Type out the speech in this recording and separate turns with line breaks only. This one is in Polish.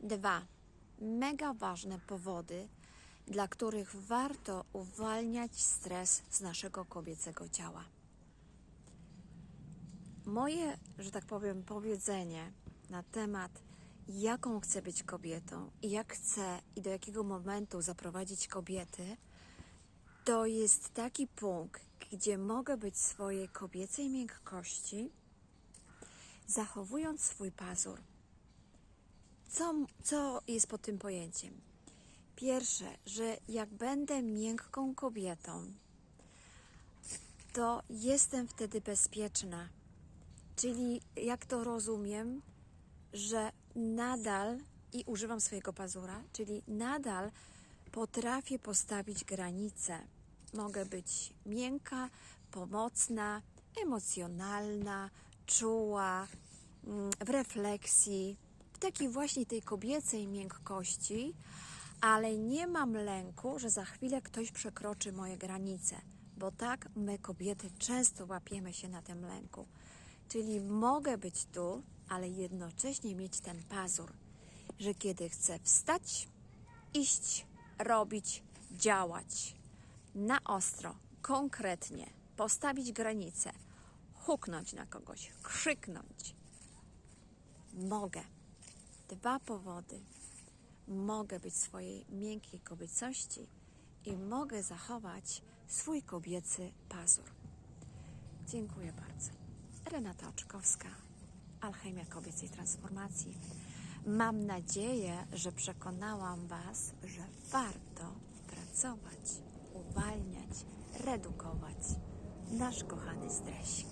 Dwa mega ważne powody, dla których warto uwalniać stres z naszego kobiecego ciała. Moje, że tak powiem, powiedzenie na temat, jaką chcę być kobietą i jak chcę i do jakiego momentu zaprowadzić kobiety, to jest taki punkt, gdzie mogę być swojej kobiecej miękkości, zachowując swój pazur. Co, co jest pod tym pojęciem? Pierwsze, że jak będę miękką kobietą, to jestem wtedy bezpieczna. Czyli jak to rozumiem, że nadal i używam swojego pazura, czyli nadal potrafię postawić granice. Mogę być miękka, pomocna, emocjonalna, czuła, mm, w refleksji, takiej właśnie tej kobiecej miękkości, ale nie mam lęku, że za chwilę ktoś przekroczy moje granice, bo tak my kobiety często łapiemy się na tym lęku. Czyli mogę być tu, ale jednocześnie mieć ten pazur, że kiedy chcę wstać, iść, robić, działać na ostro, konkretnie, postawić granice, huknąć na kogoś, krzyknąć. Mogę. Dwa powody. Mogę być swojej miękkiej kobiecości i mogę zachować swój kobiecy pazur. Dziękuję bardzo. Renata Oczkowska, Alchemia Kobiecej Transformacji. Mam nadzieję, że przekonałam Was, że warto pracować, uwalniać, redukować nasz kochany stresik.